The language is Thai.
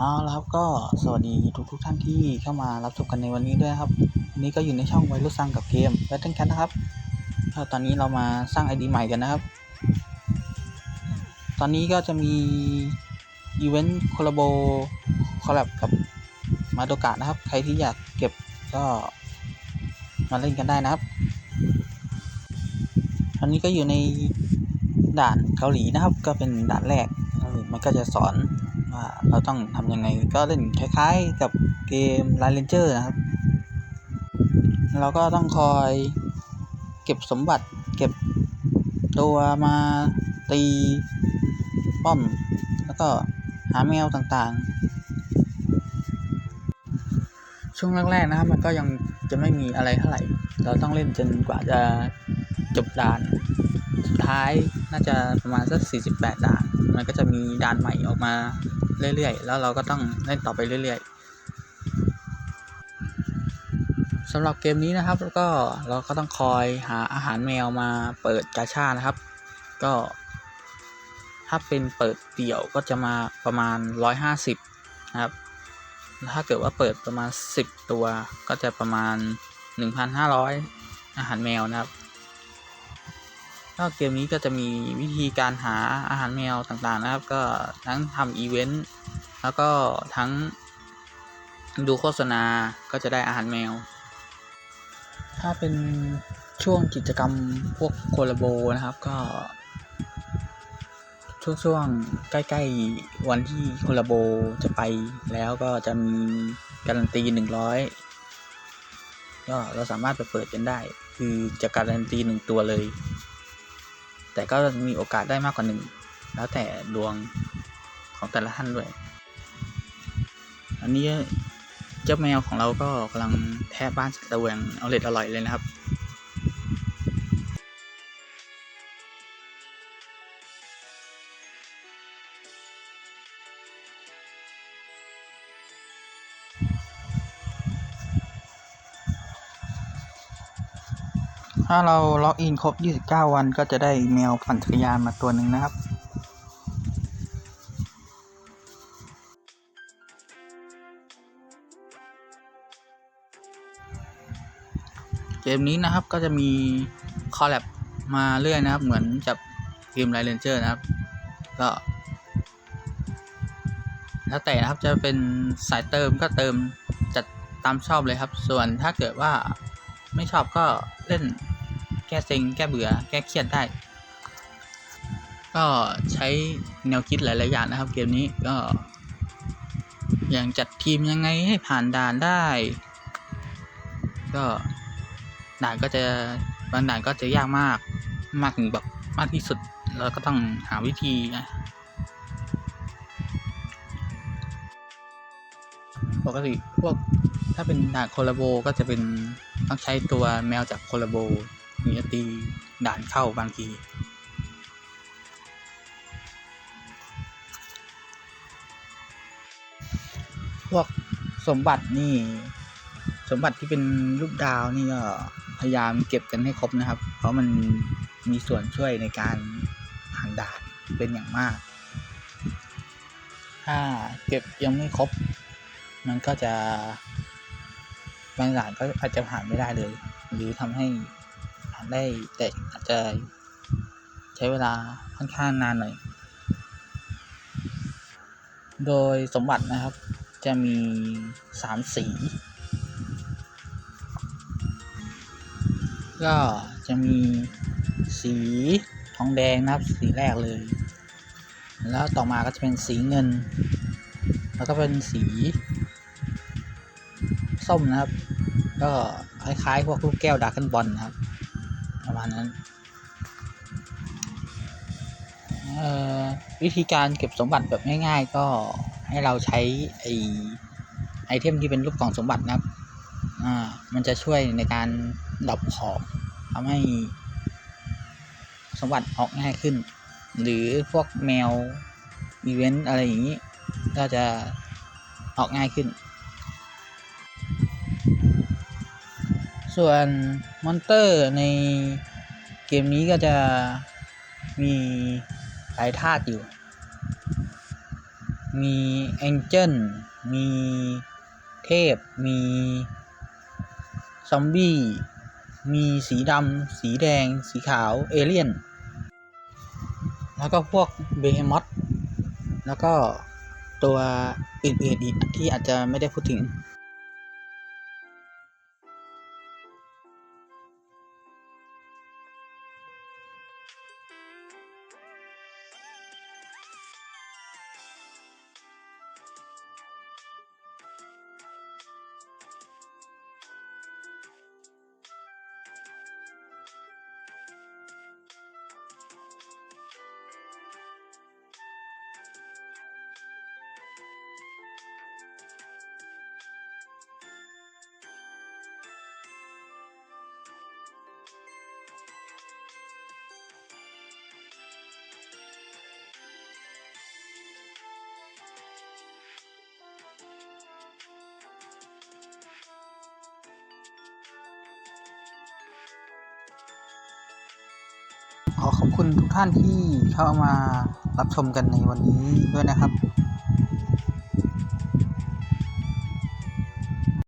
เอาละครับก็สวัสดีทุกทุกท่านที่เข้ามารับชมกันในวันนี้ด้วยครับวันนี้ก็อยู่ในช่องไวรุ่นซังกับเกม Battle Cat นะครับตอนนี้เรามาสร้าง ID ใหม่กันนะครับ ตอนนี้ก็จะมีอีเวนต์คอลลาโบคอลแลบกับมาโดกะนะครับ ใครที่อยากเก็บก็มาเล่นกันได้นะครับ ตอนนี้ก็อยู่ในด่านเกาหลีนะครับ ก็เป็นด่านแรกมันก็จะสอน ว่าเราต้องทำยังไงก็เล่นคล้ายๆกับเกม Line Ranger นะครับ เราก็ต้องคอยเก็บสมบัติเก็บตัวมาตีป้อม แล้วก็หาแมวต่างๆ ช่วงแรกๆนะครับมันก็ยังจะไม่มีอะไรเท่าไหร่ เราต้องเล่นจนกว่าจะจบด่าน สุดท้ายน่าจะประมาณสัก 48 ด่าน มันก็จะมีด่านใหม่ออกมาเรื่อยๆ แล้วเราก็ต้องเล่นต่อไปเรื่อยๆสำหรับเกมนี้นะครับแล้วก็เราก็ต้องคอยหาอาหารแมวมาเปิดกาชานะครับ ก็ถ้าเป็นเปิดเดี่ยวก็จะมาประมาณ 150 นะครับ ถ้าเกิดว่าเปิดประมาณ 10 ตัวก็จะประมาณ 1,500 อาหารแมวนะครับ ก็เกมนี้ก็จะมีวิธีการหาอาหารแมวต่างๆนะครับ ก็ทั้งทำอีเวนต์แล้วก็ทั้งดูโฆษณาก็จะได้อาหารแมว ถ้าเป็นช่วงกิจกรรมพวกโคลาโบนะครับก็ ช่วงช่วงใกล้ๆวันที่โคลาโบจะไปแล้วก็จะมีการันตีหนึ่งร้อยก็เราสามารถไปเปิดกันได้ คือจะการันตีหนึ่งตัวเลย แต่ก็มีโอกาสได้มากกว่าหนึ่งแล้วแต่ดวงของแต่ละท่านด้วย อันนี้เจ้าแมวของเราก็กำลังแทะบ้านตะแหวงเอาเล็ดอร่อยเลยนะครับ ถ้าเราล็อกอินครบ 29 วันก็จะได้แมวปั่นจักรยานมาตัวหนึ่งนะครับ เกมนี้นะครับก็จะมีคอลแลบมาเรื่อยนะครับ เหมือนกับเกมไลเ r นเจอร์นะครับ ก็แล้วแต่นะครับจะเป็นสายเติมก็เติมจัดตามชอบเลยครับ ส่วนถ้าเกิดว่าไม่ชอบก็เล่น แก้เซ็งแก้เบื่อ แก้เครียดได้ ก็ใช้แนวคิดหลายๆอย่างนะครับ เกมนี้ก็ อย่างจัดทีมยังไงให้ผ่านด่านได้ ก็ด่านก็จะบางด่านก็จะยากมากมากถึงแบบมากที่สุดเราก็ต้องหาวิธีนะปกติพวกถ้าเป็นด่านโคลาโบก็จะเป็นต้องใช้ตัวแมวจากโคลาโบ ถึงจะตีด่านเข้าบางที พวกสมบัตินี่ สมบัติที่เป็นรูปดาวนี่ก็พยายามเก็บกันให้ครบนะครับ เพราะมันมีส่วนช่วยในการผ่านด่านเป็นอย่างมาก ถ้าเก็บยังไม่ครบ มันก็จะบางด่านก็อาจจะผ่านไม่ได้เลย หรือทำให้ ได้แต่อาจจะใช้เวลาค่อนข้างนานหน่อย โดยสมบัตินะครับจะมีสามสี ก็จะมีสีทองแดงนะครับสีแรกเลย แล้วต่อมาก็จะเป็นสีเงิน แล้วก็เป็นสี ส้มนะครับ ก็คล้ายๆพวกลูกแก้วดาร์กบอลนะครับ ประมาณนั้นวิธีการเก็บสมบัติแบบง่าย ๆ ก็ให้เราใช้ไอไอเทมที่เป็นรูปกล่องสมบัตินะครับ อ่า มันจะช่วยในการดับของทำให้สมบัติออกง่ายขึ้น หรือพวกแมวอีเวนต์อะไรอย่างนี้ ก็จะออกง่ายขึ้น ส่วนมอนเตอร์ในเกมนี้ก็จะมีหลายธาตุอยู่ มีแองเจิล มีเทพ มีซอมบี้ มีสีดำ สีแดง สีขาว เอเลี่ยน แล้วก็พวกเบเฮมอ t แล้วก็ตัวอื่นๆอีกที่อาจจะไม่ได้พูดถึง ขอขอบคุณทุกท่านที่เข้ามารับชมกันในวันนี้ด้วยนะครับ